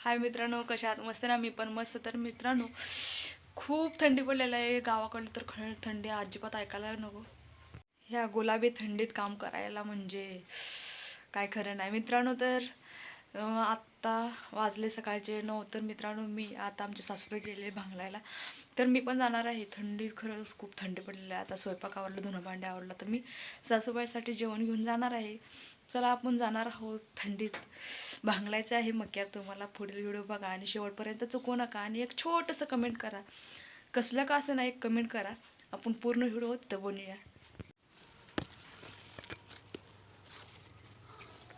हाय मित्रांनो कशा आहात? मस्त ना? मी पण मस्त. तर मित्रांनो खूप थंडी पडलेलं आहे. गावाकडलं तर खरं थंडी अजिबात ऐकायला नको. ह्या गुलाबी थंडीत काम करायला म्हणजे काय खरं नाही. मित्रांनो तर आत्ता वाजले सकाळचे नऊ. तर मित्रांनो मी आता आमचे सासूबाई गेले भांगलायला. तर मी पण जाणार आहे. थंडीत खरंच खूप थंडी पडलेली आहे. आता स्वयंपाक आवरलं धुणं भांडे आवरलं. तर मी सासूबाईसाठी जेवण घेऊन जाणार आहे. चला आपण जाणार आहोत थंडीत. भांगलायचं आहे मक्यात तुम्हाला पुढील व्हिडिओ बघा आणि शेवटपर्यंत चुकू नका आणि एक छोटंसं कमेंट करा. कसलं का असं नाही एक कमेंट करा. आपण पूर्ण व्हिडिओ दबवूया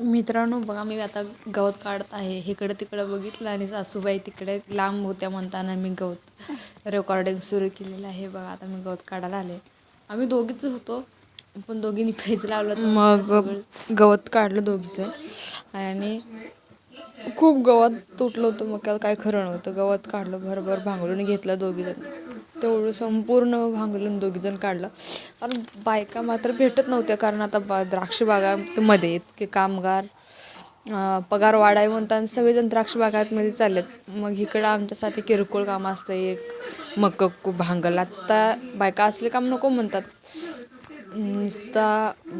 मित्रांनो बघा मी आता गवत काढत आहे. इकडं तिकडं बघितलं आणि सासूबाई तिकडे लांब होत्या म्हणताना मी गवत रेकॉर्डिंग सुरू केलेलं आहे. बघा आता मी गवत काढायला आले. आम्ही दोघीच होतो. पण दोघींनी पेज लावलं मग गवत काढलं दोघीचं. आणि खूप गवत तुटलं होतं मग काय- काय खरं नव्हतं. गवत काढलं भरभर भांगरून घेतलं दोघीजण. तेवढं संपूर्ण भांगरून दोघीजण काढलं. कारण बायका मात्र भेटत नव्हत्या कारण आता बा द्राक्ष बागामध्ये इतके कामगार पगार वाढाय म्हणताना सगळेजण द्राक्ष बागांमध्ये चाललेत. मग इकडं आमच्यासाठी किरकोळ काम असतं. एक मग भांगल आत्ता बायका असले काम नको म्हणतात. नुसता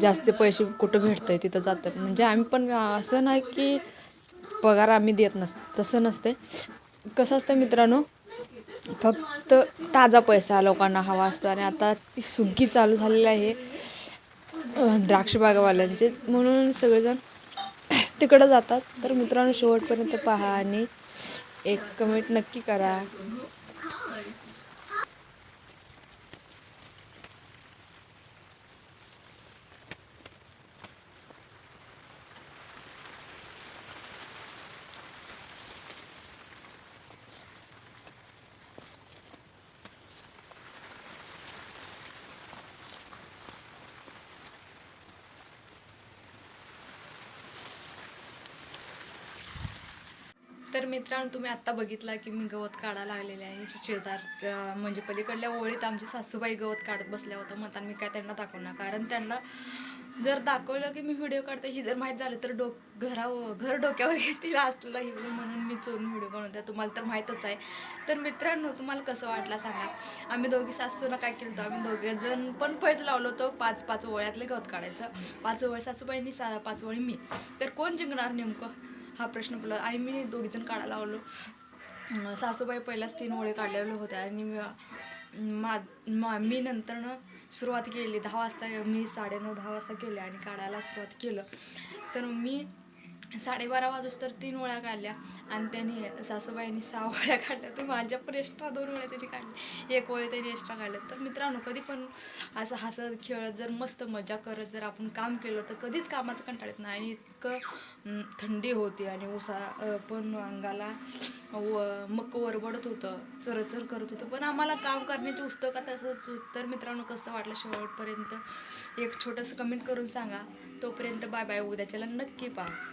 जास्त पैसे कुठं भेटतंय तिथं जातात. म्हणजे आम्ही पण असं नाही की पगार आम्ही देत नस तसं नसते कसं असतं मित्रांनो फक्त ताजा पैसा लोकांना हवा असतो आणि आता ती सुग्गी चालू झालेली आहे द्राक्षबागावाल्यांचे म्हणून सगळेजण तिकडं जातात. तर मित्रांनो शेवटपर्यंत पहा आणि एक कमेंट नक्की करा. तर मित्रांनो तुम्ही आत्ता बघितला की मी गवत काढायला लागलेले आहे. शेजार म्हणजे पलीकडल्या ओळीत आमची सासूबाई गवत काढत बसल्या होत्या. म्हणताना मी काय त्यांना दाखवणार कारण त्यांना जर दाखवलं की मी व्हिडिओ काढते ही जर माहीत झालं तर डोक घरावर घर डोक्यावर घेतील असलं ही म्हणून मी चोरून व्हिडिओ बनवते. तुम्हाला तर माहीतच आहे. तर मित्रांनो तुम्हाला कसं वाटलं सांगा. आम्ही दोघी सासूनं काय केलं होतं? आम्ही दोघे जण पण पैज लावलो होतो पाच पाच ओळ्यातले गवत काढायचं. पाच ओळ सासूबाईंनी सा पाच ओळी मी. तर कोण जिंकणार नेमकं? हा प्रश्न पडला. आणि मी दोघीजण काढायला लावलो सासूबाई पहिल्याच तीन ओळे काढलेल्या होत्या. आणि मा मा मी नंतरनं सुरुवात केली. दहा वाजता मी साडेनऊ दहा वाजता केले आणि काढायला सुरुवात केलं. तर मी साडेबारा वाजूस तर तीन ओळ्या काढल्या आणि त्यांनी सासूबाईंनी सहा ओळ्या काढल्या. तर माझ्या पण एक्स्ट्रा दोन ओळ्या त्यांनी काढल्या. एक ओळी त्यांनी एक्स्ट्रा काढल्या. तर मित्रांनो कधी पण असं हसत खेळत जर मस्त मजा करत जर आपण काम केलं तर कधीच कामाचं कंटाळत नाही. आणि इतकं थंडी होती आणि उसा पण अंगाला व मक वरबडत होतं. चरचर करत होतं. पण आम्हाला काम करण्याची पुस्तका तसंच तर मित्रांनो कसं वाटलं शेवटपर्यंत? एक छोटंसं कमेंट करून सांगा. तोपर्यंत बाय बाय उद्याच्याला नक्की पहा.